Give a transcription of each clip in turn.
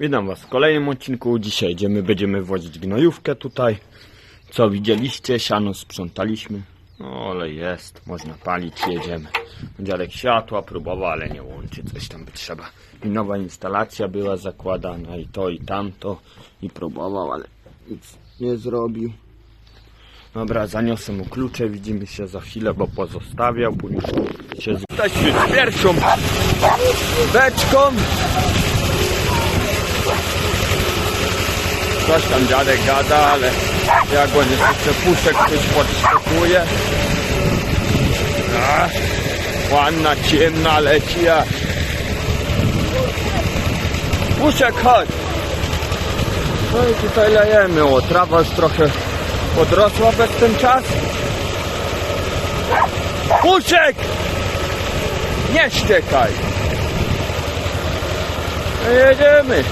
Witam Was w kolejnym odcinku. Dzisiaj idziemy, będziemy wozić gnojówkę tutaj. Co widzieliście, siano sprzątaliśmy. No ale jest, można palić, jedziemy. Dziadek światła próbował, ale nie łączy, coś tam by trzeba. I nowa instalacja była zakładana i to i tamto. I próbował, ale nic nie zrobił. Dobra, zaniosę mu klucze, widzimy się za chwilę, bo pozostawiał, później się z... Z pierwszą beczką. Coś tam dziadek gada, ale ja go nie słyszę. Puszek coś podskakuje. A, ładna, ciemna leci, a... Puszek, chodź! No i tutaj lejemy, o, trawa już trochę podrosła bez ten czas. Puszek! Nie ściekaj! No jedziemy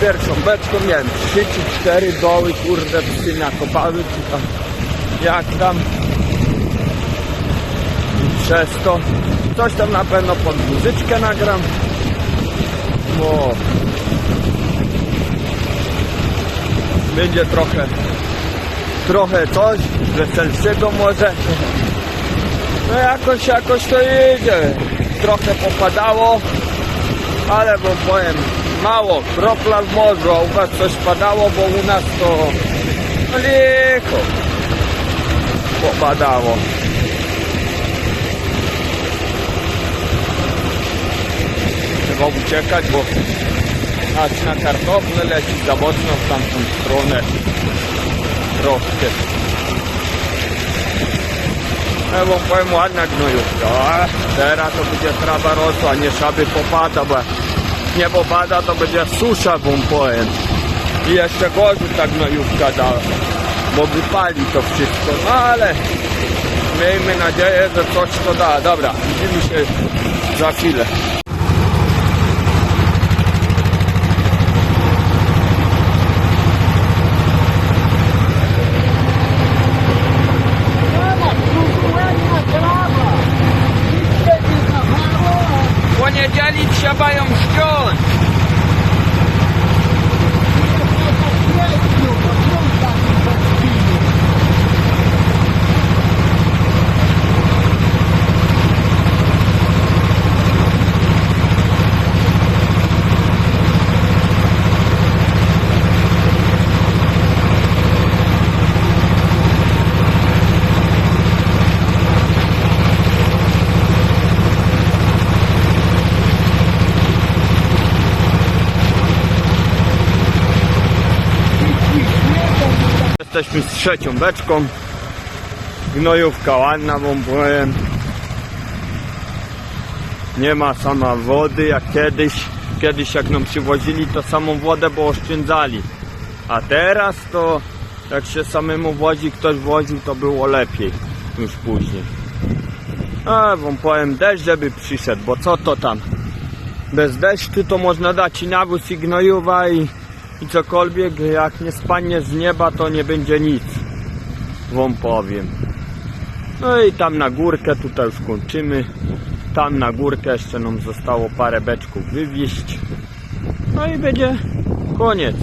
pierwszą beczką, nie wiem, trzy czy cztery doły, kurde, psy nakopały, czy tam, jak tam. I przez to coś tam na pewno pod muzyczkę nagram. Bo będzie trochę, trochę coś weselszego może. No jakoś, jakoś to idzie. Trochę popadało, ale bo powiem, mało, kropla w morzu, a u was coś padało, bo u nas to mleko popadało. Trzeba uciekać, bo aż na kartofle leci za mocno w tamtą stronę troszkę. Ja wam powiem ładna gnojówka. Teraz to będzie trawa rosła, nie szaby popada, bo nie popada, to będzie susza, wam powiem. I jeszcze gorzej ta gnojówka da, bo wypali to wszystko. No ale miejmy nadzieję, że coś to da. Dobra, widzimy się za chwilę. Poniedzieli trzeba ją ściąć. Jesteśmy z trzecią beczką. Gnojówka ładna, powiem. Nie ma sama wody jak kiedyś. Kiedyś jak nam przywozili to samą wodę, bo oszczędzali. A teraz to jak się samemu wozi, ktoś woził, to było lepiej już później. A wam powiem, deszcz żeby przyszedł, bo co to tam? Bez deszczu to można dać i nawóz i gnojowa i, i cokolwiek, jak nie spadnie z nieba, to nie będzie nic. Wam powiem. No i tam na górkę, tutaj już kończymy. Tam na górkę jeszcze nam zostało parę beczków wywieźć. No i będzie koniec.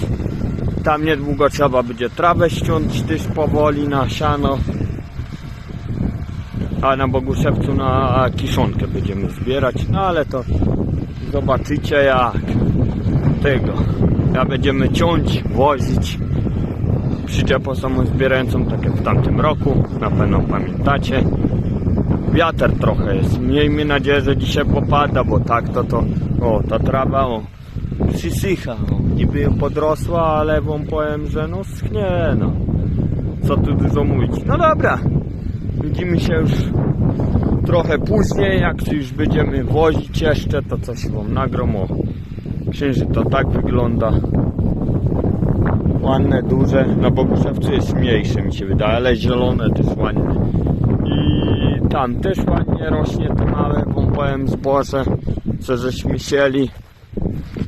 Tam niedługo trzeba będzie trawę ściąć też powoli na siano. A na Boguszewcu na kiszonkę będziemy zbierać. No ale to zobaczycie jak tego. Ja będziemy ciąć, wozić. Przyczepą samozbierającą, tak jak w tamtym roku, na pewno pamiętacie. Wiatr trochę jest, miejmy nadzieję, że dzisiaj popada, bo tak to to, o, ta trawa, o, przysycha, o, niby podrosła, ale wam powiem, że no schnie, no. Co tu dużo mówić. No dobra, widzimy się już trochę później, jak już będziemy wozić jeszcze, to coś wam nagram, o, księżyc to tak wygląda. Ładne, duże. Na Boguszewcu jest mniejsze mi się wydaje, ale zielone też ładne. I tam też ładnie rośnie to małe, powiem, zboże, co żeśmy sieli.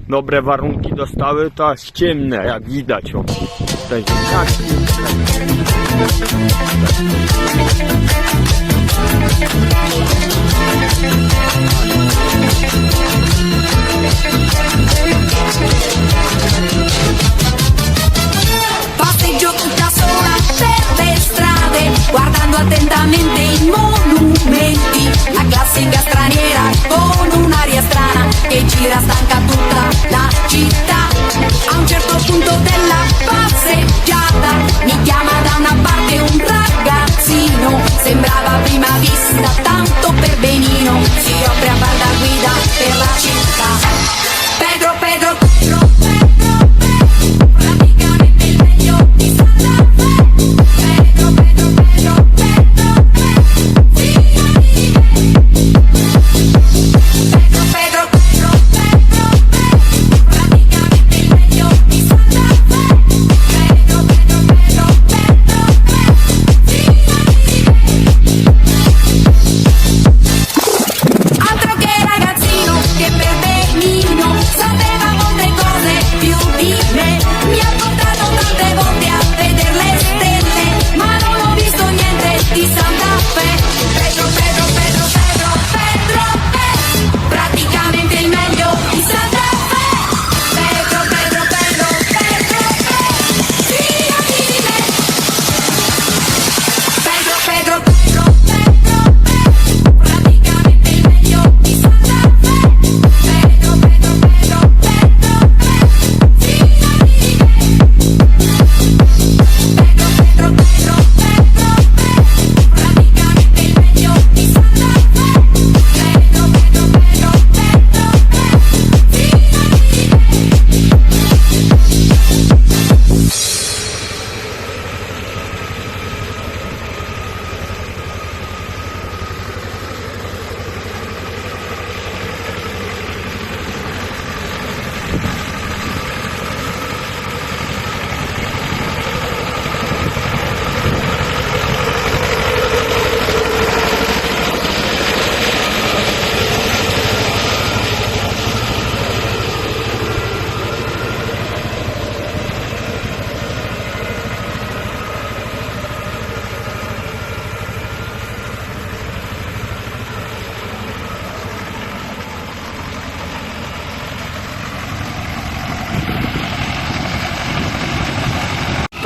Dobre warunki dostały, to aż ciemne, jak widać. O. Te ziemniaki. Passeggio tutta sola per le strade, guardando attentamente i monumenti. La classica straniera con un'aria strana che gira stanca tutta la città. A un certo punto della passeggiata mi chiama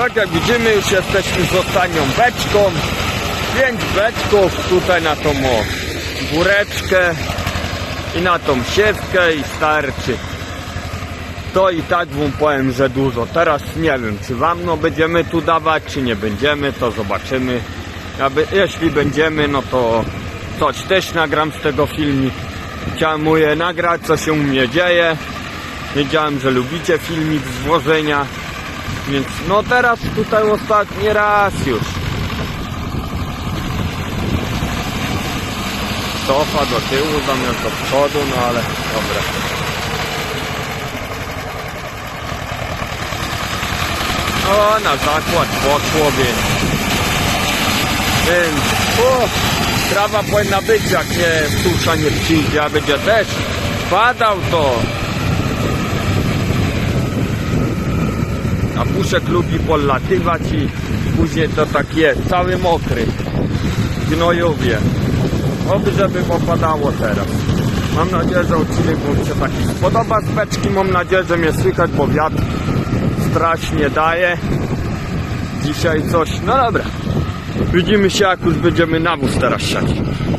Tak jak widzimy już jesteśmy z ostatnią beczką. Pięć beczków tutaj na tą góreczkę i na tą siewkę i starczy. To i tak wam powiem, że dużo. Teraz nie wiem, czy wam no będziemy tu dawać, czy nie będziemy, to zobaczymy. Aby, jeśli będziemy, no to coś też nagram z tego filmik. Chciałem je nagrać, co się u mnie dzieje. Wiedziałem, że lubicie filmik z włożenia. Więc no teraz tutaj ostatni raz już. Cofa do tyłu zamiast do przodu, no ale dobra. O, na zakład poszło, więc... Więc... O, trawa powinna być, jak nie susza nie przyjdzie, a będzie deszcz. Padał to. A puszek lubi podlatywać i później to tak jest, cały mokry. Gnojowie. Oby, żeby popadało teraz. Mam nadzieję, że odcinek Wam się taki spodoba z beczki. Mam nadzieję, że mnie słychać, bo wiatr strasznie daje. Dzisiaj coś, no dobra. Widzimy się, jak już będziemy nawóz teraz siać.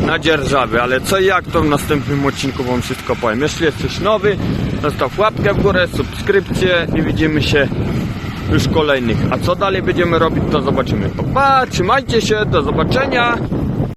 Na dzierżawy, ale co i jak to w następnym odcinku Wam wszystko powiem. Jeśli jesteś nowy, zostaw łapkę w górę, subskrypcję i widzimy się już kolejnych. A co dalej będziemy robić, to zobaczymy. Pa, pa trzymajcie się, do zobaczenia.